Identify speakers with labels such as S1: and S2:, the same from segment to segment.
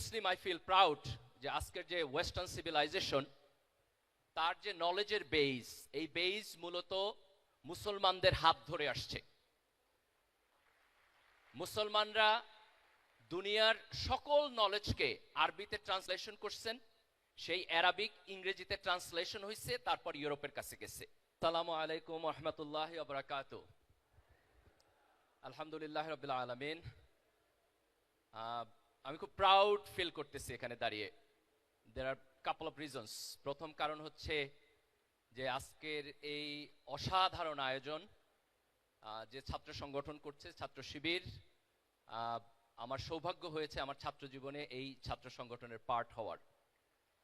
S1: Muslim I feel proud যে আজকের যে ওয়েস্টার্ন সিভিলাইজেশন তার যে নলেজের বেইস এই বেইস মূলত মুসলমানদের হাত ধরে আসছে। মুসলমানরা দুনিয়ার সকল নলেজকে আরবিতে ট্রান্সলেশন করছেন, সেই অ্যারাবিক ইংরেজিতে ট্রান্সলেশন হয়েছে তারপর ইউরোপের কাছে গেছে। সালামু আলাইকুম রহমতুল্লাহ বরাকাত আলহামদুলিল্লাহ রবিল আলমিন। আমি খুব প্রাউড ফিল করতেছি এখানে দাঁড়িয়ে। দের আর কাপল অফ রিজনস প্রথম কারণ হচ্ছে যে আজকের এই অসাধারণ আয়োজন যে ছাত্র সংগঠন করছে, ছাত্র শিবির আমার সৌভাগ্য হয়েছে আমার ছাত্র জীবনে এই ছাত্র সংগঠনের পার্ট হওয়ার।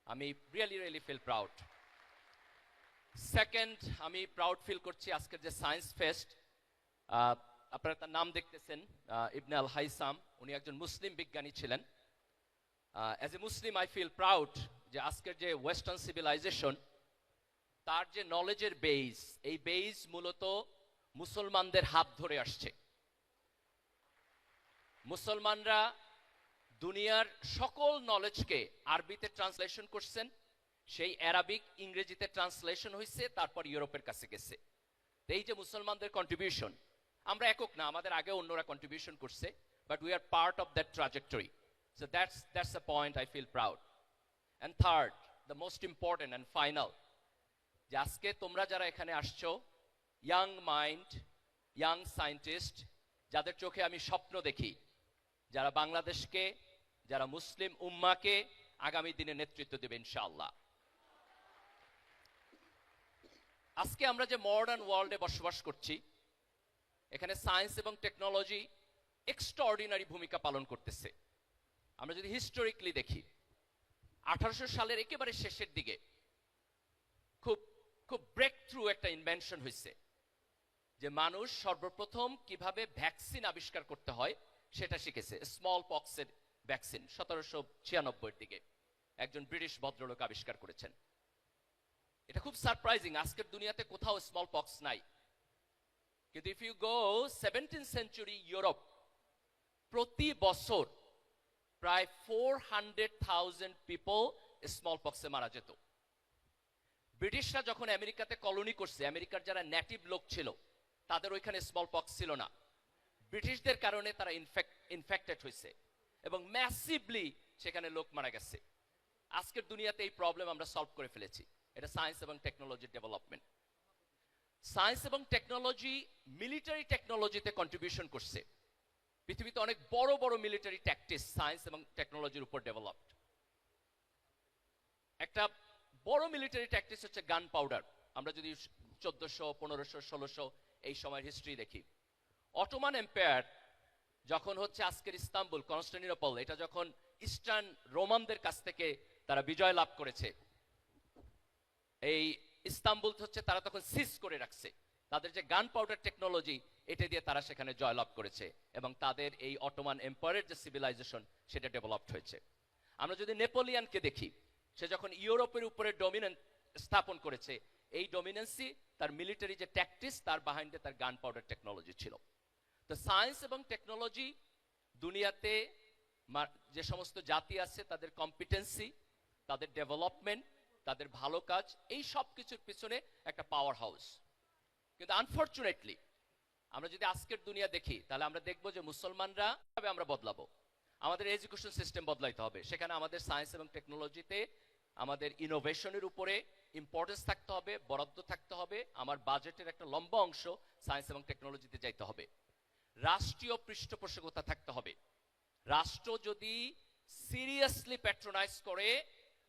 S1: আমি really really feel proud second আমি প্রাউড ফিল করছি আজকের যে সায়েন্স ফেস্ট আপনারা তার নাম দেখতেছেন ইবনে আল হাইসাম উনি একজন মুসলিম বিজ্ঞানী ছিলেন। As a Muslim I feel proud যে আজকের যে ওয়েস্টার্ন সিভিলাইজেশন তার যে নলেজের বেইস এই বেইস মূলত মুসলমানদের হাত ধরে আসছে। মুসলমানরা দুনিয়ার সকল নলেজকে আরবিতে ট্রান্সলেশন করছেন, সেই অ্যারাবিক ইংরেজিতে ট্রান্সলেশন হয়েছে তারপর ইউরোপের কাছে গেছে। এই যে মুসলমানদের কন্ট্রিবিউশন আমরা একক না, আমাদের আগে অন্যরা কন্ট্রিবিউশন করছে but we are part of that trajectory so that's that's a point I feel proud and third the most important and final যে আজকে তোমরা যারা এখানে আসছো ইয়াং মাইন্ড ইয়াং সায়েন্টিস্ট যাদের চোখে আমি স্বপ্ন দেখি, যারা বাংলাদেশকে, যারা মুসলিম উম্মাকে আগামী দিনে নেতৃত্ব দেবে ইনশাআল্লাহ। আজকে আমরা যে মডার্ন ওয়ার্ল্ডে বসবাস করছি এখানে সায়েন্স এবং টেকনোলজি এক্সট্রাঅর্ডিনারি ভূমিকা পালন করতেছে। আমরা যদি হিস্টোরিকলি দেখি, আঠারোশো সালের একেবারে শেষের দিকে খুব খুব ব্রেক থ্রু একটা ইনভেনশন হয়েছে যে মানুষ সর্বপ্রথম কীভাবে ভ্যাকসিন আবিষ্কার করতে হয় সেটা শিখেছে। স্মল পক্সের ভ্যাকসিন সতেরোশো ছিয়ানব্বইয়ের দিকে একজন ব্রিটিশ ভদ্রলোক আবিষ্কার করেছেন। এটা খুব সারপ্রাইজিং আজকের দুনিয়াতে কোথাও স্মল পক্স নাই। কিন্তু if you go seventeen century Europe প্রতি বছর প্রায় four hundred thousand people small পক্সে মারা যেত। ব্রিটিশরা যখন আমেরিকাতে কলোনি করছে আমেরিকার যারা নেটিভ লোক ছিল, তাদের ওইখানে স্মল পক্স ছিল না। ব্রিটিশদের কারণে তারা ইনফেক্টেড হয়েছে এবং ম্যাসিভলি সেখানে লোক মারা গেছে। আজকের দুনিয়াতে এই প্রবলেম আমরা সলভ করে ফেলেছি। এটা সায়েন্স এবং টেকনোলজির ডেভেলপমেন্ট সায়েন্স এবং টেকনোলজি, মিলিটারি টেকনোলজিতে কন্ট্রিবিউশন করছে। পৃথিবীতে অনেক বড় বড় মিলিটারি ট্যাকটিস সায়েন্স এবং টেকনোলজির উপর ডেভেলপড একটা বড় মিলিটারি ট্যাকটিস হচ্ছে গান পাউডার আমরা যদি চোদ্দশো, পনেরোশো, ষোলোশো এই সময়ের হিস্ট্রি দেখি। অটোমান এম্পায়ার যখন হচ্ছে আজকের ইস্তাম্বুল কনস্টান্টিনোপল এটা যখন ইস্টার্ন রোমানদের কাছ থেকে তারা বিজয় লাভ করেছে, এই ইস্তাম্বুল হচ্ছে তারা তখন সিজ করে রাখছে। তাদের যে গান পাউডার টেকনোলজি এটা দিয়ে তারা সেখানে জয়লাভ করেছে এবং তাদের এই অটোমান এম্পায়ারের যে সিভিলাইজেশন সেটা ডেভেলপড হয়েছে। আমরা যদি নেপোলিয়ানকে দেখি, সে যখন ইউরোপের উপরে ডমিনেন্ট স্থাপন করেছে, এই ডমিনেন্সি তার মিলিটারি যে ট্যাকটিস তার বাহাইন্ডে তার গান পাউডার টেকনোলজি ছিল। তো সায়েন্স এবং টেকনোলজি দুনিয়াতে যে সমস্ত জাতি আছে, তাদের কম্পিটেন্সি তাদের ডেভেলপমেন্ট তাদের ভালো কাজ, এই সব কিছুর পিছনে একটা পাওয়ার হাউস কিন্তু আনফর্চুনেটলি আমরা যদি আজকের দুনিয়া দেখি, তাহলে আমরা দেখব যে মুসলমানরা কীভাবে আমরা বদলাবো। আমাদের এডুকেশন সিস্টেম বদলাইতে হবে। সেখানে আমাদের সায়েন্স এবং টেকনোলজিতে আমাদের ইনোভেশনের উপরে ইম্পর্টেন্স থাকতে হবে, বরাদ্দ থাকতে হবে, আমার বাজেটের একটা লম্বা অংশ সায়েন্স এবং টেকনোলজিতে যাইতে হবে। রাষ্ট্রীয় পৃষ্ঠপোষকতা থাকতে হবে। রাষ্ট্র যদি সিরিয়াসলি প্যাট্রোনাইজ করে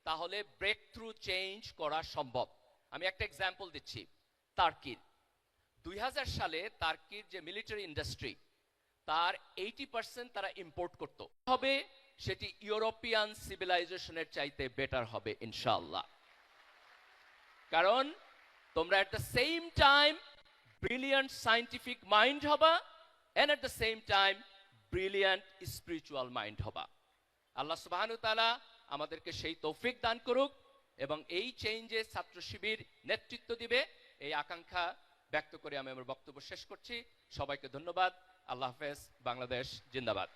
S1: তাহলে ব্রেক থ্রু চেঞ্জ করা সম্ভব। আমি একটা এক্সাম্পল দিচ্ছি, তার্কির। দুই সালে তার্কির যে মিলিটারি ইন্ডাস্ট্রি তার এইটি পার্সেন্ট তারা ইম্পোর্ট করত। হবে সেটি ইউরোপিয়ান সিভিলাইজেশনের চাইতে বেটার হবে, ইনশাআল্লাহ। কারণ তোমরা at the same time brilliant scientific mind হবা and at the same time brilliant spiritual mind হবা। আল্লাহ সুবাহানু তালা আমাদেরকে সেই তৌফিক দান করুক এবং এই চেঞ্জে ছাত্র শিবির নেতৃত্ব দিবে। এই আকাঙ্ক্ষা ব্যক্ত করে আমি আমার বক্তব্য শেষ করছি। সবাইকে ধন্যবাদ। আল্লাহ হাফেজ। বাংলাদেশ জিন্দাবাদ।